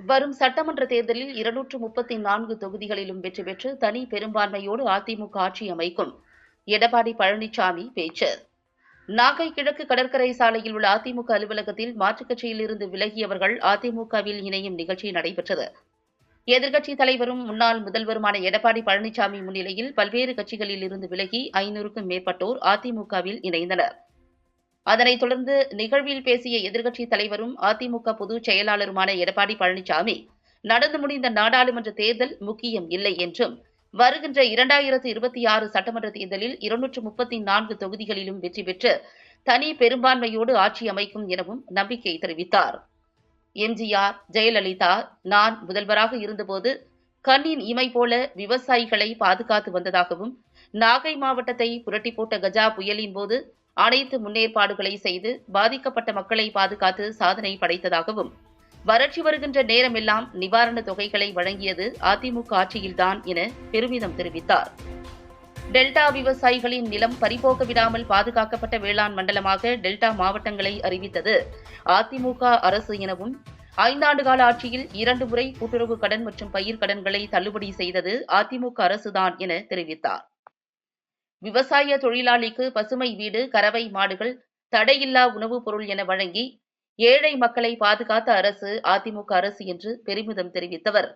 வரும் சட்டமன்ற தேர்தலில் இருநூற்று முப்பத்தி நான்கு தொகுதிகளிலும் வெற்றி பெற்று தனி பெரும்பான்மையோடு அதிமுக ஆட்சி அமைக்கும். எடப்பாடி பழனிசாமி பேச்சு. நாகை கிழக்கு கடற்கரை சாலையில் உள்ள அதிமுக அலுவலகத்தில் மாற்றுக் கட்சியில் இருந்து விலகியவர்கள் அதிமுகவில் இணையும் நிகழ்ச்சி நடைபெற்றது. எதிர்க்கட்சித் தலைவரும் முன்னாள் முதல்வருமான எடப்பாடி பழனிசாமி முன்னிலையில் பல்வேறு கட்சிகளில் இருந்து விலகி ஐநூறுக்கும் மேற்பட்டோர் அதிமுகவில் இணைந்தனர். அதனைத் தொடர்ந்து நிகழ்வில் பேசிய எதிர்க்கட்சித் தலைவரும் அதிமுக பொதுச் செயலாளருமான எடப்பாடி பழனிசாமி நடந்து முடிந்த நாடாளுமன்ற தேர்தல் முக்கியம் இல்லை என்றும் வருகின்ற இரண்டாயிரத்து இருபத்தி ஆறு சட்டமன்ற தேர்தலில் இருநூற்று முப்பத்தி நான்கு தொகுதிகளிலும் வெற்றி பெற்று தனி பெரும்பான்மையோடு ஆட்சி அமைக்கும் எனவும் நம்பிக்கை தெரிவித்தார். எம்ஜிஆர் ஜெயலலிதா நான் முதல்வராக இருந்தபோது கண்ணின் இமை போல விவசாயிகளை பாதுகாத்து வந்ததாகவும் நாகை மாவட்டத்தை புரட்டி போட்ட கஜா புயலின் போது அனைத்து முன்னேற்பாடுகளை செய்து பாதிக்கப்பட்ட மக்களை பாதுகாத்து சாதனை படைத்ததாகவும் வறட்சி வருகின்ற நேரமெல்லாம் நிவாரணத் தொகைகளை வழங்கியது அதிமுக ஆட்சியில்தான் என பெருமிதம் தெரிவித்தார். டெல்டா விவசாயிகளின் நிலம் பறிபோக விடாமல் பாதுகாக்கப்பட்ட வேளாண் மண்டலமாக டெல்டா மாவட்டங்களை அறிவித்தது அதிமுக அரசு எனவும் ஐந்தாண்டு கால ஆட்சியில் இரண்டு முறை கூட்டுறவு கடன் மற்றும் பயிர் கடன்களை தள்ளுபடி செய்தது அதிமுக அரசுதான் என தெரிவித்தார். விவசாய தொழிலாளிக்கு பசுமை வீடு கறவை மாடுகள் தடையில்லா உணவுப் பொருள் என வழங்கி ஏழை மக்களை பாதுகாத்த அரசு அதிமுக அரசு என்று பெருமிதம் தெரிவித்தவர்.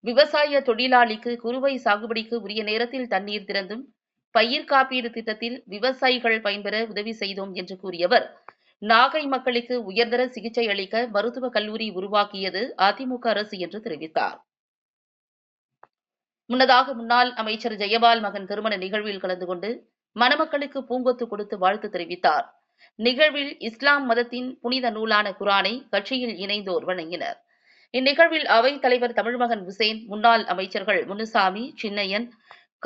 விவசாய தொழிலாளிக்கு குறுவை சாகுபடிக்கு உரிய நேரத்தில் தண்ணீர் திறந்தும் பயிர் காப்பீடு திட்டத்தில் விவசாயிகள் பயன்பெற உதவி செய்தோம் என்று கூறியவர். நாகை மக்களுக்கு உயர்தர சிகிச்சை அளிக்க மருத்துவக் கல்லூரி உருவாக்கியது அதிமுக அரசு என்று தெரிவித்தார். முன்னதாக முன்னாள் அமைச்சர் ஜெயபால் மகன் திருமண நிகழ்வில் கலந்து கொண்டு மணமக்களுக்கு பூங்கொத்து கொடுத்து வாழ்த்து தெரிவித்தார். நிகழ்வில் இஸ்லாம் மதத்தின் புனித நூலான குரானை கட்சியில் இணைந்தோர் வழங்கினர் இந்நிகழ்வில் அவைத் தலைவர் தமிழ்மகன் உசேன் முன்னாள் அமைச்சர்கள் முனுசாமி சின்னையன்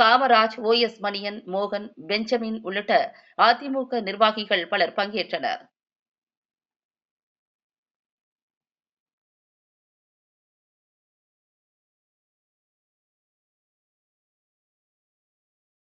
காமராஜ் ஓ எஸ் மணியன் மோகன் பெஞ்சமின் உள்ளிட்ட அதிமுக நிர்வாகிகள் பலர் பங்கேற்றனர்.